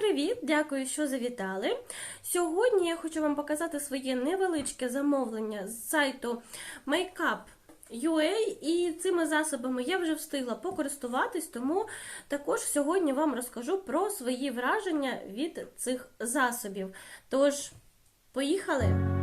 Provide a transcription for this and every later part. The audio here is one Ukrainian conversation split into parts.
привіт! Дякую, що завітали. Сьогодні я хочу вам показати своє невеличке замовлення з сайту Makeup.ua і цими засобами я вже встигла покористуватись, тому також сьогодні вам розкажу про свої враження від цих засобів. Тож, поїхали!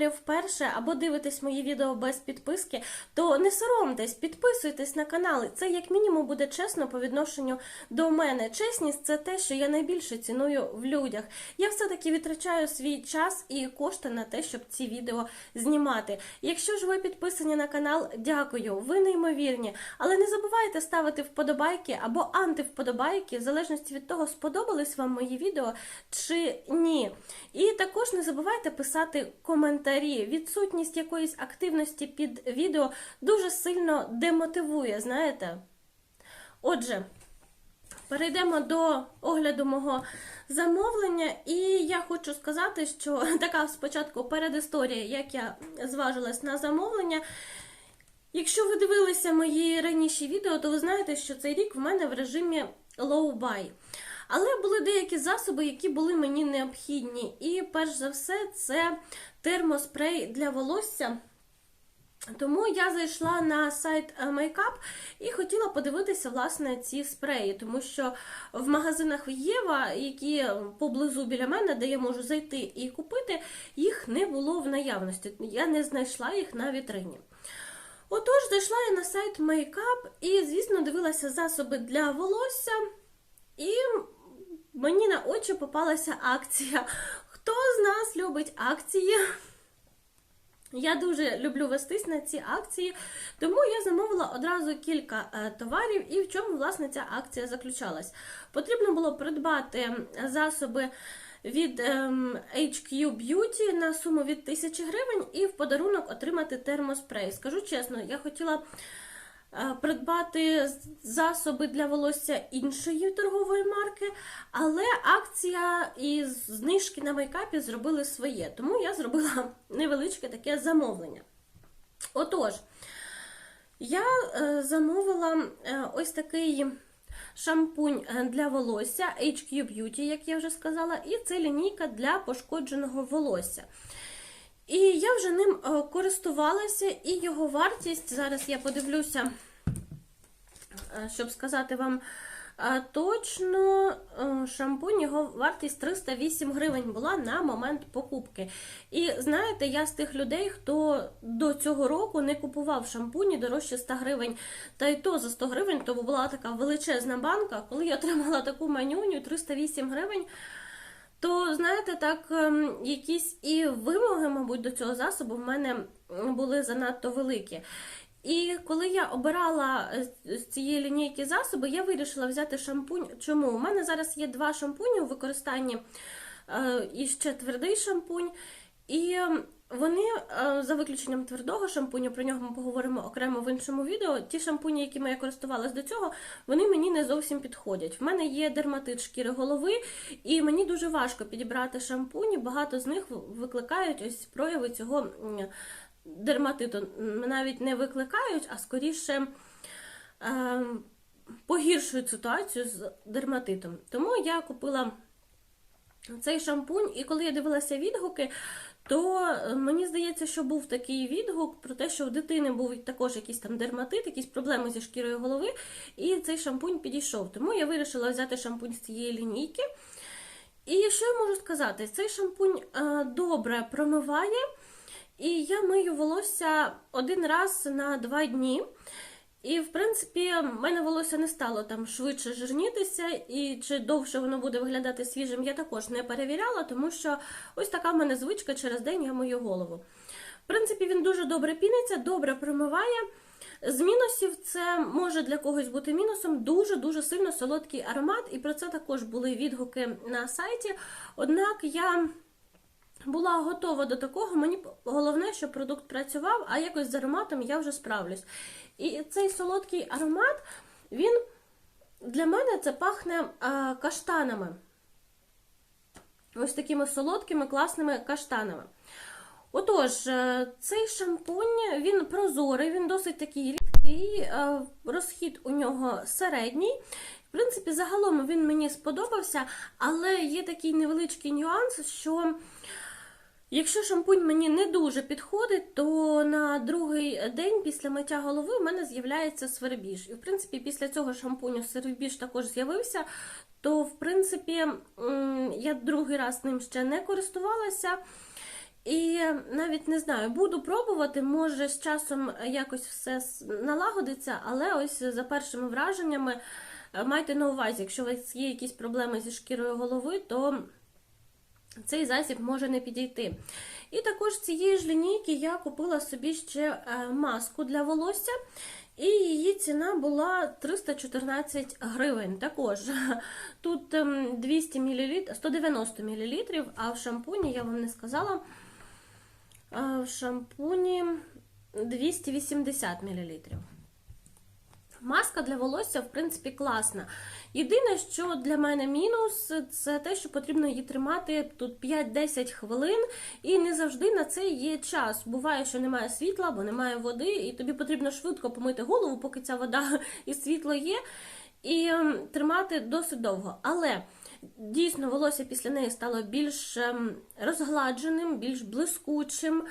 Каналі вперше або дивитесь мої відео без підписки, то не соромтесь, підписуйтесь на канал. Це як мінімум буде чесно по відношенню до мене. Чесність це те, що я найбільше ціную в людях. Я все-таки витрачаю свій час і кошти на те, щоб ці відео знімати. Якщо ж ви підписані на канал, дякую, ви неймовірні. Але не забувайте ставити вподобайки або антивподобайки, в залежності від того, сподобались вам мої відео чи ні. І також не забувайте писати коментарі. Відсутність якоїсь активності під відео дуже сильно демотивує, знаєте? Отже, перейдемо до огляду мого замовлення, і я хочу сказати, що така спочатку передісторія, як я зважилась на замовлення. Якщо ви дивилися мої раніші відео, то ви знаєте, що цей рік в мене в режимі low buy. Але були деякі засоби, які були мені необхідні. І перш за все, це термоспрей для волосся. Тому я зайшла на сайт Makeup і хотіла подивитися власне ці спреї, тому що в магазинах Єва, які поблизу біля мене, де я можу зайти і купити, їх не було в наявності. Я не знайшла їх на вітрині. Отож, зайшла я на сайт Makeup і, звісно, дивилася засоби для волосся. І мені на очі попалася акція. Хто з нас любить акції? Я дуже люблю вестись на ці акції, тому я замовила одразу кілька е, товарів, і в чому власне ця акція заключалась. Потрібно було придбати засоби від ем, HQ Beauty на суму від 1000 гривень і в подарунок отримати термоспрей. Скажу чесно, я хотіла. Е, придбати засоби для волосся іншої торгової марки, але акція і знижки на мейкапі зробили своє, тому я зробила невеличке таке замовлення. Отож, я е, замовила е, ось такий шампунь для волосся HQ Beauty, як я вже сказала, і це лінійка для пошкодженого волосся. Вже ним користувалася, і його вартість, зараз я подивлюся, щоб сказати вам точно, шампунь, його вартість 308 гривень була на момент покупки. І знаєте, я з тих людей, хто до цього року не купував шампуні дорожче 100 гривень, та й то за 100 гривень, то була така величезна банка, коли я отримала таку манюню 308 гривень. То, знаєте, так, ем, якісь і вимоги, мабуть, до цього засобу в мене були занадто великі. І коли я обирала з цієї лінійки засоби, я вирішила взяти шампунь. Чому? У мене зараз є два шампуні у використанні е, і ще твердий шампунь. І вони, е, за виключенням твердого шампуню, про нього ми поговоримо окремо в іншому відео. Ті шампуні, якими я користувалась до цього, вони мені не зовсім підходять. В мене є дерматит шкіри голови, і мені дуже важко підібрати шампуні. Багато з них викликають ось прояви цього дерматиту. Навіть не викликають, а скоріше е, погіршують ситуацію з дерматитом. Тому я купила цей шампунь, і коли я дивилася відгуки, то мені здається, що був такий відгук про те, що у дитини був також якийсь там дерматит, якісь проблеми зі шкірою голови, і цей шампунь підійшов. Тому я вирішила взяти шампунь з цієї лінійки. І що я можу сказати? Цей шампунь е, добре промиває, і я мию волосся один раз на два дні. І, в принципі, в мене волосся не стало там швидше жирнітися, і чи довше воно буде виглядати свіжим, я також не перевіряла, тому що ось така в мене звичка через день я мою голову. В принципі, він дуже добре піниться, добре промиває. З мінусів це може для когось бути мінусом дуже-дуже сильно солодкий аромат, і про це також були відгуки на сайті. Однак я була готова до такого, мені головне, щоб продукт працював, а якось з ароматом я вже справлюсь. І цей солодкий аромат, він для мене це пахне а, каштанами. ось такими солодкими, класними каштанами. Отож, е, цей шампунь він прозорий, він досить такий рідкий, е, розхід у нього середній. В принципі, загалом він мені сподобався, але є такий невеличкий нюанс, що якщо шампунь мені не дуже підходить, то на другий день після миття голови в мене з'являється свербіж. І в принципі, після цього шампуню свербіж також з'явився. То, в принципі, я другий раз ним ще не користувалася. І навіть не знаю, буду пробувати, може з часом якось все налагодиться, але ось за першими враженнями е, майте на увазі, якщо у вас є якісь проблеми зі шкірою голови, то цей засіб може не підійти. І також цієї ж лінійки я купила собі ще е, маску для волосся, і її ціна була 314 гривень. Також тут ем, 200 мл, 190 мл, а в шампуні, я вам не сказала, в шампуні 280 мл. Маска для волосся, в принципі, класна. Єдине, що для мене мінус, це те, що потрібно її тримати тут 5-10 хвилин, і не завжди на це є час. Буває, що немає світла або немає води, і тобі потрібно швидко помити голову, поки ця вода і світло є, і ем, тримати досить довго. Але дійсно волосся після неї стало більш ем, розгладженим, більш блискучим.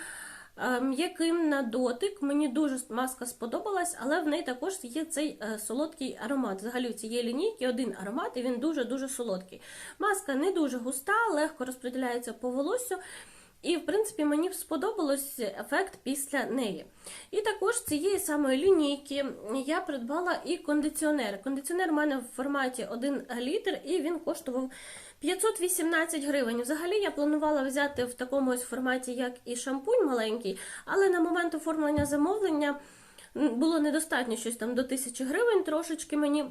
Е, М'яким на дотик, мені дуже маска сподобалась, але в неї також є цей е, солодкий аромат. Взагалі у цієї лінійки один аромат, і він дуже-дуже солодкий. Маска не дуже густа, легко розподіляється по волосю. І, в принципі, мені сподобалось ефект після неї. І також цієї самої лінійки я придбала і кондиціонер. Кондиціонер у мене в форматі 1 літр, і він коштував 518 гривень. Взагалі я планувала взяти в такому ось форматі, як і шампунь маленький, але на момент оформлення замовлення було недостатньо щось там до 1000 гривень трошечки мені.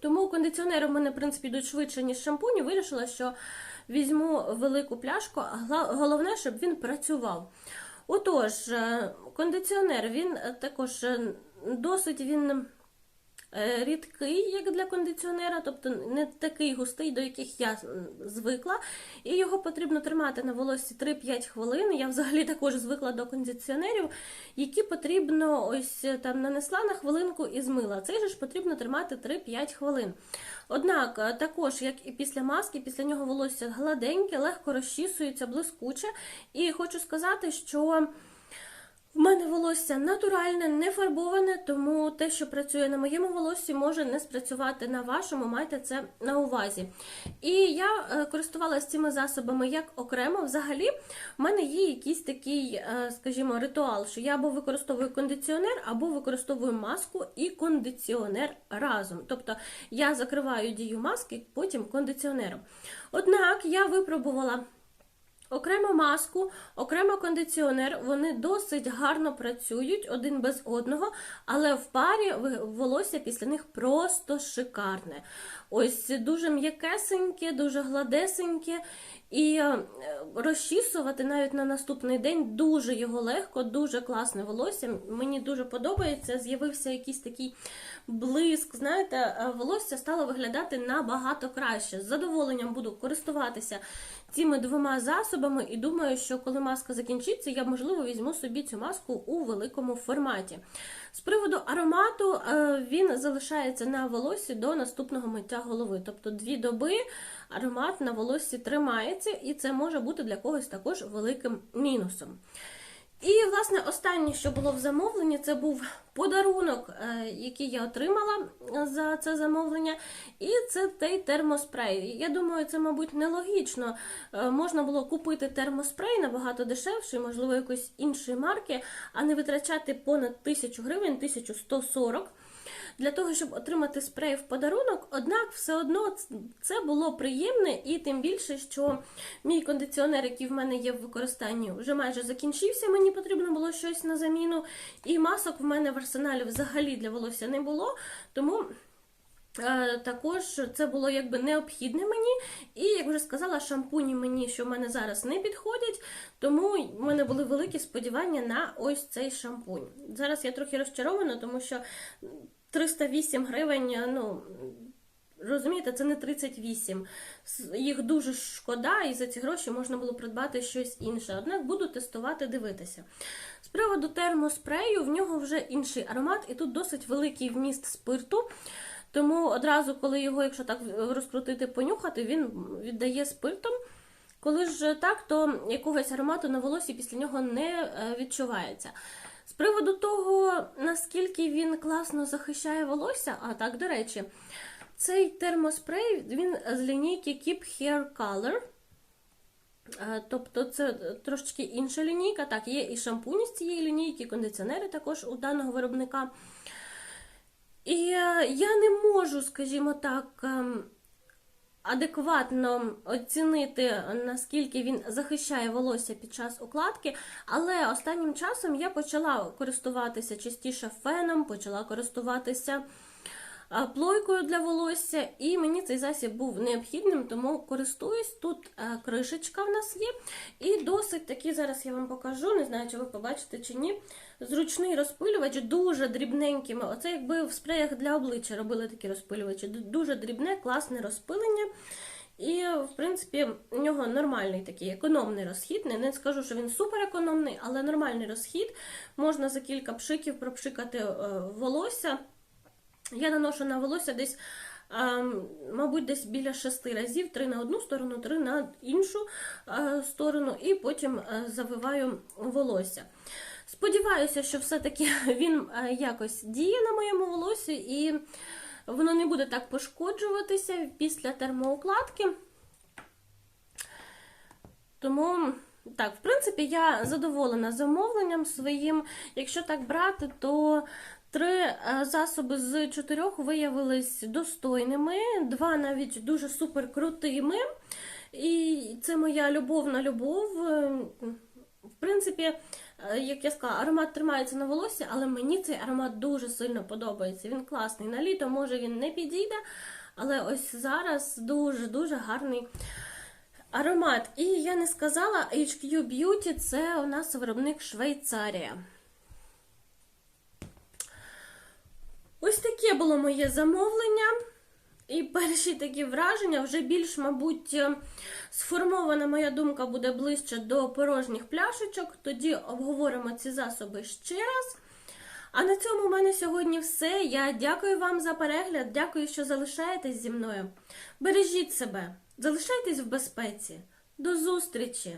Тому кондиціонери в мене, в принципі, йдуть швидше, ніж шампунь, вирішила, що візьму велику пляшку, а головне, щоб він працював. Отож, е, кондиціонер, він е, також е, досить він рідкий, як для кондиціонера, тобто не такий густий, до яких я звикла. І його потрібно тримати на волоссі 3-5 хвилин. Я взагалі також звикла до кондиціонерів, які потрібно ось е, там нанесла на хвилинку і змила. Цей же ж потрібно тримати 3-5 хвилин. Однак, е, також, як і після маски, після нього волосся гладеньке, легко розчісується, блискуче. І хочу сказати, що. В мене волосся натуральне, не фарбоване, тому те, що працює на моєму волоссі, може не спрацювати на вашому, майте це на увазі. І я е, користувалася цими засобами як окремо. Взагалі, в мене є якийсь такий, е, скажімо, ритуал, що я або використовую кондиціонер, або використовую маску і кондиціонер разом. Тобто я закриваю дію маски, потім кондиціонером. Однак я випробувала. Окремо маску, окремо кондиціонер, вони досить гарно працюють один без одного, але в парі волосся після них просто шикарне. Ось дуже м'якесеньке, дуже гладесеньке, і е, розчісувати навіть на наступний день дуже його легко, дуже класне волосся. Мені дуже подобається. З'явився якийсь такий блиск. Знаєте, е, волосся стало виглядати набагато краще. З задоволенням буду користуватися цими двома засобами, і думаю, що коли маска закінчиться, я можливо візьму собі цю маску у великому форматі. З приводу аромату, е, він залишається на волосі до наступного миття голови. Тобто дві доби аромат на волосі тримається, і це може бути для когось також великим мінусом. І, власне, останнє, що було в замовленні, це був подарунок, е, який я отримала за це замовлення, і це той термоспрей. Я думаю, це, мабуть, нелогічно. Е, Можна було купити термоспрей набагато дешевший, можливо, якоїсь іншої марки, а не витрачати понад 1000 гривень, 1140 для того, щоб отримати спрей в подарунок, однак все одно це було приємне, і тим більше, що мій кондиціонер, який в мене є в використанні, вже майже закінчився. Мені потрібно було щось на заміну. І масок в мене в арсеналі взагалі для волосся не було. Тому. е, Також це було якби необхідне мені, і як вже сказала, шампуні мені, що в мене зараз не підходять, тому в мене були великі сподівання на ось цей шампунь. Зараз я трохи розчарована, тому що 308 гривень, ну, Розумієте, це не 38. Їх дуже шкода, і за ці гроші можна було придбати щось інше. Однак буду тестувати, дивитися. З приводу термоспрею, в нього вже інший аромат, і тут досить великий вміст спирту. Тому одразу, коли його, якщо так розкрутити, понюхати, він віддає спиртом. Коли ж так, то якогось аромату на волосі після нього не е, відчувається. З приводу того, наскільки він класно захищає волосся, а так, до речі, цей термоспрей він з лінійки Keep Hair Color. Е, Тобто це трошечки інша лінійка. Так, є і шампуні з цієї лінійки, і кондиціонери також у даного виробника. І е, я не можу, скажімо так, ем, адекватно оцінити, наскільки він захищає волосся під час укладки, але останнім часом я почала користуватися частіше феном, почала користуватися плойкою для волосся, і мені цей засіб був необхідним, тому користуюсь. Тут е, кришечка в нас є. І досить такий, зараз я вам покажу, не знаю, чи ви побачите чи ні. Зручний розпилювач, дуже дрібненькими. Оце якби в спреях для обличчя робили такі розпилювачі. Дуже дрібне, класне розпилення. І, в принципі, у нього нормальний такий економний розхід. Не, скажу, що він супер економний, але нормальний розхід. Можна за кілька пшиків пропшикати е, волосся. Я наношу на волосся десь, ем, мабуть, десь біля шести разів, три на одну сторону, три на іншу е, сторону, і потім е, завиваю волосся. Сподіваюся, що все-таки він е, якось діє на моєму волосі і воно не буде так пошкоджуватися після термоукладки. Тому, так, в принципі, я задоволена замовленням своїм. Якщо так брати, то три е, засоби з чотирьох виявились достойними, два навіть дуже супер крутими. І це моя любовна любов. Е, В принципі, е, як я сказала, аромат тримається на волосі, але мені цей аромат дуже сильно подобається. Він класний. На літо, може, він не підійде, але ось зараз дуже-дуже гарний аромат. І я не сказала, HQ Beauty це у нас виробник Швейцарія. Ось таке було моє замовлення. І перші такі враження вже більш, мабуть, е, сформована моя думка буде ближче до порожніх пляшечок. Тоді обговоримо ці засоби ще раз. А на цьому в мене сьогодні все. Я дякую вам за перегляд, дякую, що залишаєтесь зі мною. Бережіть себе, залишайтесь в безпеці. До зустрічі!